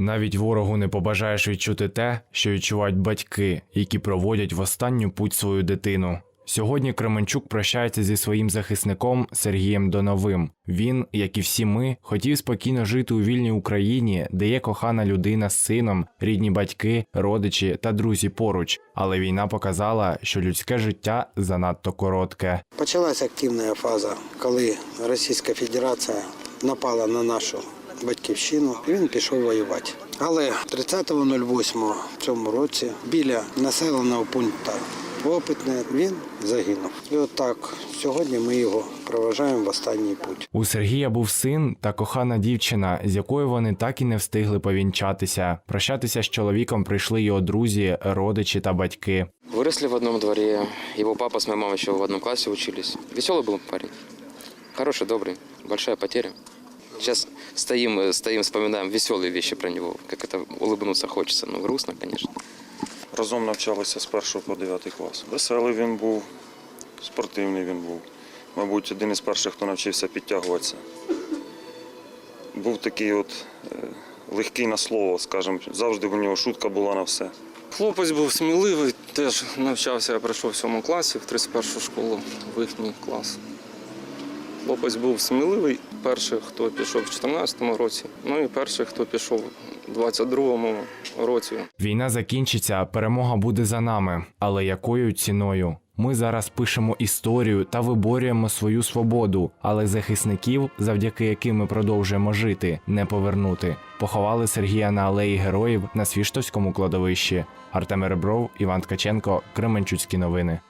Навіть ворогу не побажаєш відчути те, що відчувають батьки, які проводять в останню путь свою дитину. Сьогодні Кременчук прощається зі своїм захисником Сергієм Доновим. Він, як і всі ми, хотів спокійно жити у вільній Україні, де є кохана людина з сином, рідні батьки, родичі та друзі поруч. Але війна показала, що людське життя занадто коротке. Почалася активна фаза, коли Російська Федерація напала на нашу батьківщину, і він пішов воювати. Але 30.08 в цьому році біля населеного пункту Опитне він загинув. І отак сьогодні ми його проважаємо в останній путь. У Сергія був син та кохана дівчина, з якою вони так і не встигли повінчатися. Прощатися з чоловіком прийшли його друзі, родичі та батьки. Выросли в одном дворе. Его папа с моей мамой еще в одном классе учились. Веселый был парень. Хороший, добрый. Большая потеря. Сейчас стоим, э, стоим, вспоминаем веселые вещи про него. Как это улыбнуться хочется. Ну, грустно, конечно. Разом навчалися з 1 по 9 клас. Веселий він був, спортивний він був. Мабуть, один із перших, хто навчився підтягуватися. Був такий от е, легкий на слово, скажімо, завжди в нього шутка була на все. Хлопець був сміливий, теж навчався, я прийшов в 7 класі, в 31 школу, в їхній клас. Хлопець був сміливий, перший, хто пішов в 14 році, ну і перший, хто пішов у 22 році. Війна закінчиться, перемога буде за нами. Але якою ціною? Ми зараз пишемо історію та виборюємо свою свободу, але захисників, завдяки яким ми продовжуємо жити, не повернути. Поховали Сергія на алеї героїв на Свіштовському кладовищі. Артем Ребров, Іван Ткаченко, Кременчуцькі новини.